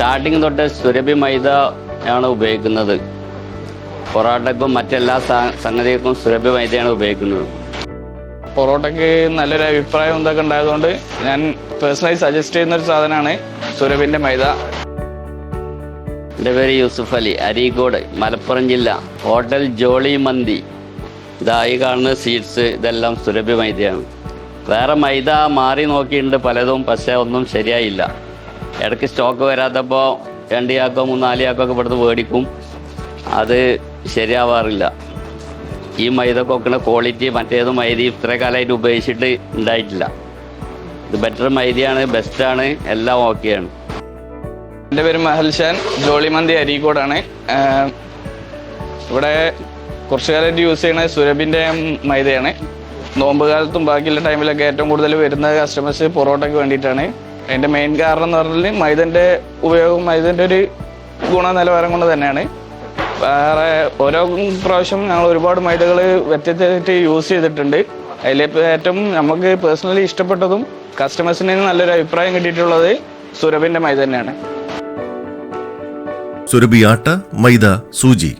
Starting തൊട്ട് സുരഭി മൈദ ആണ് ഉപയോഗിക്കുന്നത്. പൊറോട്ടയ്ക്കും മറ്റെല്ലാ സംഗതികൾക്കും സുരഭി മൈദയാണ് ഉപയോഗിക്കുന്നത്. പൊറോട്ടയ്ക്ക് നല്ലൊരു അഭിപ്രായം എന്തൊക്കെ ഉണ്ടായതുകൊണ്ട് ഞാൻ പേഴ്സണലി സജസ്റ്റ് ചെയ്യുന്ന ഒരു സാധനമാണ് സുരഭിന്റെ മൈദ. എന്റെ പേര് യൂസുഫ് അലി അരീക്കോട് മലപ്പുറം ജില്ല ഹോട്ടൽ ജോളി മന്തി. ഇതായി കാണുന്ന സീഡ്സ് ഇതെല്ലാം സുരഭി മൈദയാണ്. വേറെ മൈദ മാറി നോക്കിയിട്ടുണ്ട് പലതും പക്ഷേ ഒന്നും ശരിയായില്ല. ഇടയ്ക്ക് സ്റ്റോക്ക് വരാത്തപ്പോൾ രണ്ട് ചാക്കോ മൂന്നാൽ ചാക്കോ ഒക്കെ ഇവിടുന്ന് മേടിക്കും. അത് ശരിയാവാറില്ല. ഈ മൈദ കൊക്കണ ക്വാളിറ്റി മറ്റേത് മൈദ ഇത്ര കാലമായിട്ട് ഉപയോഗിച്ചിട്ട് ഉണ്ടായിട്ടില്ല. ഇത് ബെറ്റർ മൈദയാണ് ബെസ്റ്റാണ് എല്ലാം ഓക്കെയാണ് എന്റെ പേര് മഹൽഷാൻ ജോളിമന്തി അരീക്കോടാണ്. ഇവിടെ കുറച്ചു കാലമായിട്ട് യൂസ് ചെയ്യണ സുരഭിന്റെ മൈദയാണ്. നോമ്പ് കാലത്തും ബാക്കിയുള്ള ടൈമിലൊക്കെ ഏറ്റവും കൂടുതൽ വരുന്ന കസ്റ്റമേഴ്സ് പൊറോട്ടയ്ക്ക് വേണ്ടിയിട്ടാണ്. അതിന്റെ മെയിൻ കാരണം എന്ന് പറഞ്ഞാൽ മൈദന്റെ ഉപയോഗം മൈദന്റെ ഒരു ഗുണനിലവാരം കൊണ്ട് തന്നെയാണ്. വേറെ ഓരോ പ്രാവശ്യം ഞങ്ങൾ ഒരുപാട് മൈദകൾ വ്യത്യസ്തമായിട്ട് യൂസ് ചെയ്തിട്ടുണ്ട്. അതിൽ ഏറ്റവും നമുക്ക് പേഴ്സണലി ഇഷ്ടപ്പെട്ടതും കസ്റ്റമേഴ്സിന് നല്ലൊരു അഭിപ്രായം കിട്ടിയിട്ടുള്ളത് സുരഭിന്റെ മൈദ തന്നെയാണ്. സുരഭി ആട്ട മൈദ സൂചി.